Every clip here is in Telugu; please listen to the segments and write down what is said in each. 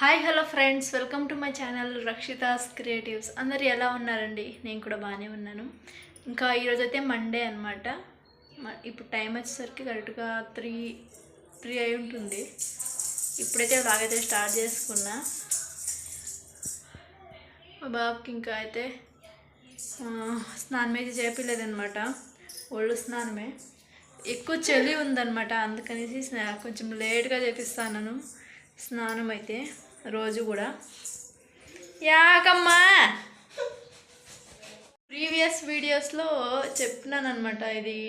Hi hello friends welcome to my channel Rakshitha's creatives అందరు ఎలా ఉన్నారండి? నేను కూడా బాగానే ఉన్నాను. ఇంకా ఈరోజు అయితే మండే అనమాట ఇప్పుడు టైం వచ్చేసరికి కరెక్ట్గా త్రీ త్రీ అయి ఉంటుంది. ఇప్పుడైతే బాగైతే స్టార్ట్ చేసుకున్నా. మా బాబుకి ఇంకా అయితే స్నానం అయితే చేపలేదనమాట ఒళ్ళు స్నానమే. ఎక్కువ చలి ఉందన్నమాట. అందుకనేసి కొంచెం లేట్గా చేపిస్తాను స్నానం అయితే. రోజు కూడా. యాకమ్మా ప్రీవియస్ వీడియోస్లో చెప్పినాను అనమాట ఇది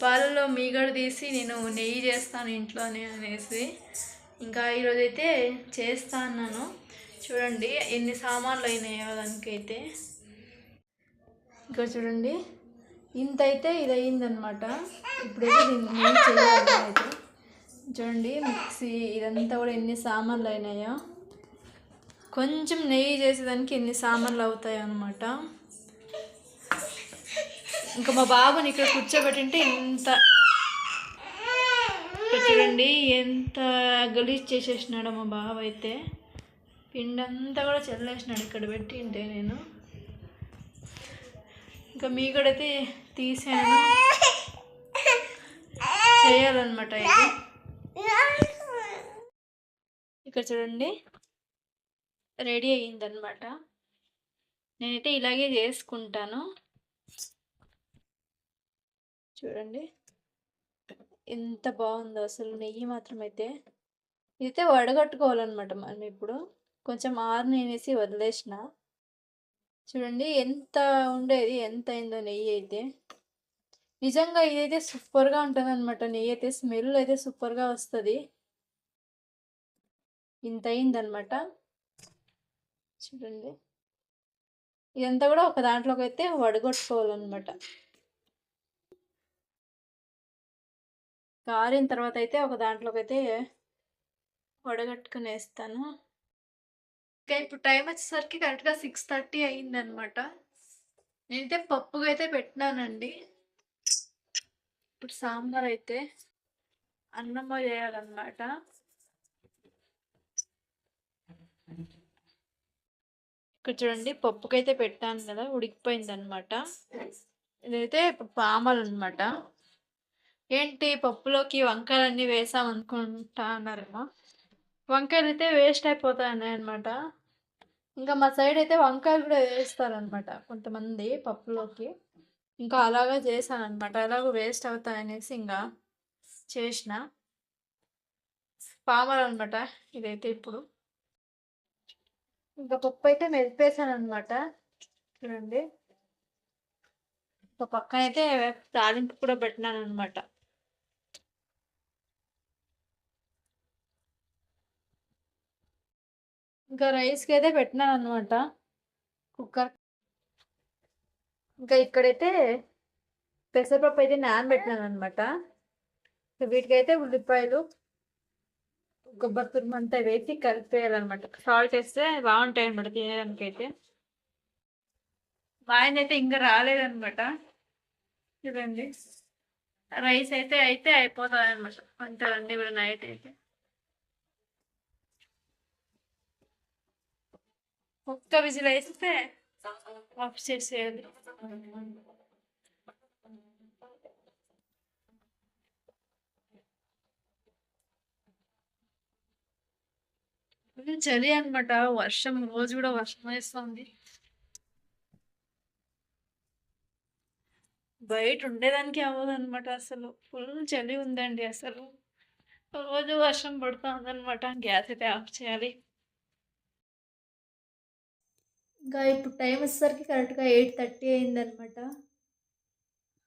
పాలలో మీగడ తీసి నేను నెయ్యి చేస్తాను ఇంట్లోనే అనేసి. ఇంకా ఈరోజు అయితే చేస్తా అన్నాను. చూడండి ఎన్ని సామాన్లు అయినాయో దానికైతే. ఇక్కడ చూడండి ఇంత అయితే ఇది అయిందనమాట ఇప్పుడైతే దీన్ని నెయ్యి చేయాలి. అయితే చూడండి మిక్సీ ఇదంతా కూడా ఎన్ని సామాన్లు అయినాయో. కొంచెం నెయ్యి చేసేదానికి ఎన్ని సామాన్లు అవుతాయో అనమాట ఇంకా మా బాబుని ఇక్కడ కూర్చోబెట్టింటే ఇంత చూడండి ఎంత గలీజ్ చేసేసినాడో మా బాబు అయితే పిండంతా కూడా చల్లేసినాడు ఇక్కడ పెట్టింటే నేను. ఇంకా మీ కూడా అయితే తీసాను చేయాలన్నమాట ఇది. ఇక్కడ చూడండి. రెడీ అయ్యిందనమాట నేనైతే ఇలాగే చేసుకుంటాను. చూడండి. ఎంత బాగుందో అసలు నెయ్యి మాత్రం అయితే ఇదైతే వడగట్టుకోవాలన్నమాట మనం ఇప్పుడు. కొంచెం ఆరు నేనేసి వదిలేసిన. చూడండి ఎంత ఉండేది ఎంత అయిందో నెయ్యి అయితే. నిజంగా ఇదైతే సూపర్గా ఉంటుంది అనమాట నెయ్యి అయితే స్మెల్ అయితే సూపర్గా వస్తుంది. ఇంత అయిందనమాట చూడండి. ఇదంతా కూడా ఒక దాంట్లోకి అయితే వడగొట్టుకోవాలన్నమాట. కారిన తర్వాత అయితే ఒక దాంట్లోకి అయితే వడగట్టుకుని వేస్తాను ఇంకా ఇప్పుడు టైం వచ్చేసరికి కరెక్ట్గా సిక్స్ థర్టీ అయిందనమాట నేనైతే పప్పుగా అయితే పెట్టినానండి. ఇప్పుడు సాంబార్ అయితే అన్నము చేయాలన్నమాట ఇక్కడ చూడండి పప్పుకైతే పెట్టాను కదా ఉడికిపోయింది అనమాట ఇదైతే పామాలు అనమాట ఏంటి పప్పులోకి వంకాయలన్నీ వేసాం అనుకుంటా అన్నారేమో వంకాయలు అయితే వేస్ట్ అయిపోతాయి అనమాట ఇంకా మా సైడ్ అయితే వంకాయలు కూడా వేస్తారనమాట కొంతమంది పప్పులోకి. ఇంకా అలాగా చేశాను అనమాట ఎలాగో వేస్ట్ అవుతాయనేసి ఇంకా చేసిన. పామలు అనమాట ఇదైతే ఇప్పుడు. ఇంకా పప్పు అయితే మెదిపేసాను అనమాట చూడండి. ఒక పక్కన అయితే తాలింపు కూడా పెట్టినాను అనమాట ఇంకా రైస్కి అయితే పెట్టినాను అనమాట కుక్కర్. ఇంకా ఇక్కడైతే పెసరపప్పు అయితే నానబెట్టినాను అనమాట వీటికైతే ఉల్లిపాయలు కొబ్బరి తురుము అంతా వేసి కలిపేయాలన్నమాట. సాల్ట్ వేస్తే బాగుంటాయి అనమాట తినేదానికి అయితే మా ఆయన అయితే ఇంకా రాలేదనమాట చూడండి. రైస్ అయితే అయితే అయిపోతుంది అనమాట అంతే ఇప్పుడు నైట్ అయితే. ఒక్క విజిల్ వేస్తే ఆఫ్ చేసేయాలి. చలి అనమాట వర్షం రోజు కూడా వర్షం వేస్తుంది. బయట ఉండేదానికి అవ్వదు అనమాట అసలు. ఫుల్ చలి ఉందండి అసలు. రోజు వర్షం పడుతుంది అనమాట గ్యాస్ అయితే ఆఫ్ చేయాలి. ఇంకా ఇప్పుడు టైం వచ్చేసరికి కరెక్ట్గా ఎయిట్ థర్టీ అయిందనమాట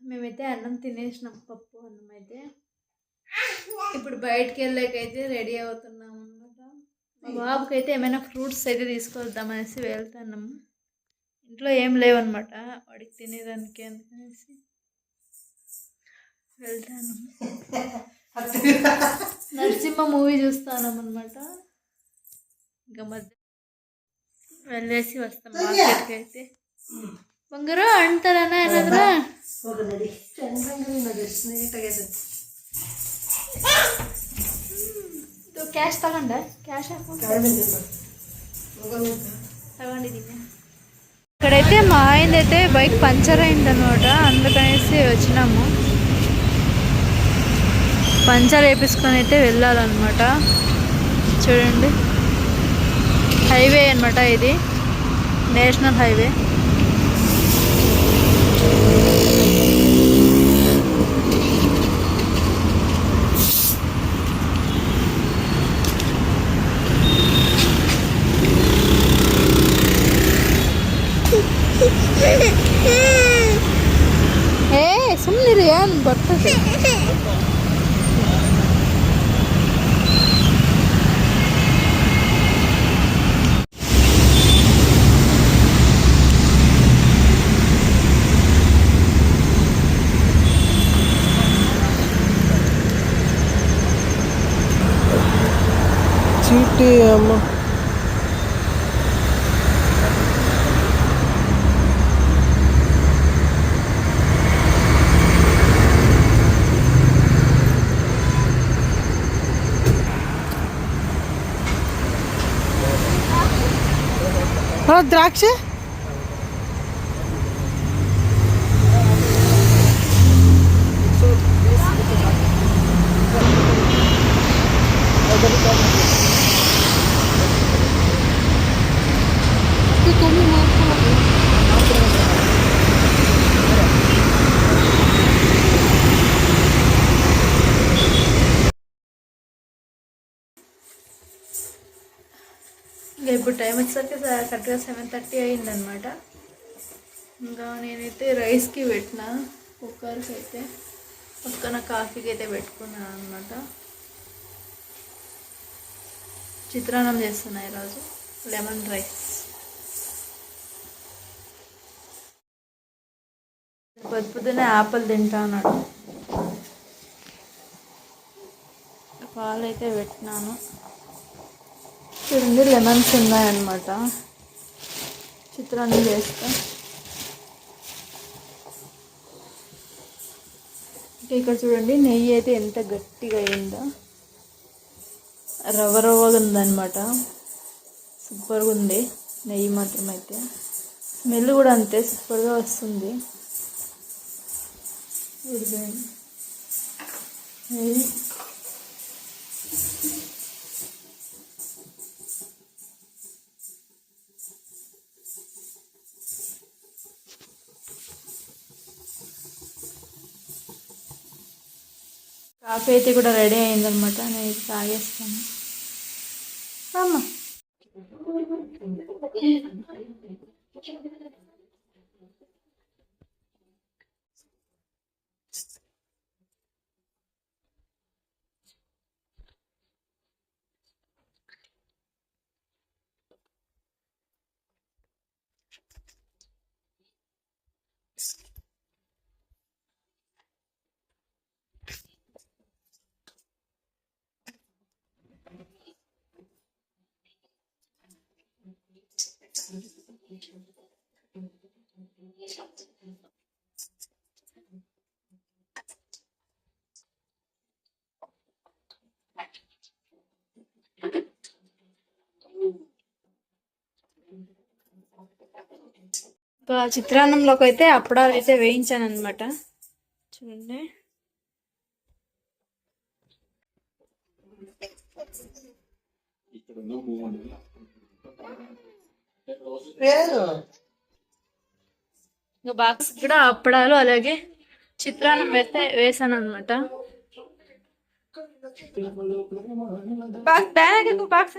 మేమైతే అన్నం తినేసినాం పప్పు అన్నం అయితే. ఇప్పుడు బయటకు వెళ్ళాకైతే రెడీ అవుతున్నాం. మా బాబుకి అయితే ఏమైనా ఫ్రూట్స్ అయితే తీసుకొద్దామనేసి వెళ్తున్నాము ఇంట్లో ఏం లేవన్నమాట వాడికి తినేదానికి అందుకనేసి వెళ్తాను నరసింహ మూవీ చూస్తాను అనమాట ఇంకా మధ్య వెళ్ళేసి వస్తాం మార్కెట్కి అయితే ಬಂಗಾರ ಅಂತಾರನ ಏನಾದ್ರ ಹೋಗು ನಡಿ ಚಂದಂಗ್ರಿ ನೋಡಿ ನೀಟಾಗಿದೆ క్యాష్ తగండి క్యాష్ తగండి ఇక్కడైతే మా ఆయన అయితే బైక్ పంచర్ అయింది అనమాట అందుకనేసి వచ్చినాము. పంచర్ వేపించుకొని అయితే వెళ్ళాలన్నమాట. చూడండి. హైవే అన్నమాట ఇది. National highway. Okay. द्राक्ष ఇంకా ఇప్పుడు టైం వచ్చేసరికి కరెక్ట్గా సెవెన్ థర్టీ అయిందనమాట ఇంకా నేనైతే రైస్కి పెట్టిన కుక్కర్కి అయితే. పక్కన కాఫీకి అయితే పెట్టుకున్నాను అనమాట చిత్రాన్నం చేస్తున్నా ఈరోజు లెమన్ రైస్. పొద్దు పొద్దునే ఆపిల్ తింటా అన్నాడు. పాలు అయితే పెట్టినాను. చూడండి లెమన్స్ ఉన్నాయన్నమాట. చిత్రాన్ని చేస్తా. ఇంకా ఇక్కడ చూడండి నెయ్యి అయితే ఎంత గట్టిగా అయిందో. రవ్వ రవ్వగా ఉందన్నమాట. సూపర్గా ఉంది. నెయ్యి మాత్రం అయితే. స్మెల్ కూడా అంతే సూపర్గా వస్తుంది. నెయ్యి. కాఫీ అయితే కూడా రెడీ అయిందనమాట నేను తాగేస్తాను. అమ్మా. ఇంకా చిత్రాన్నంలోకి అయితే అప్పడాలు అయితే వేయించాను అనమాట చూడండి ఇంకా బాక్స్ కూడా అప్పడాలు అలాగే చిత్రాన్నం వేస్తే వేసాను అనమాట బాక్స్.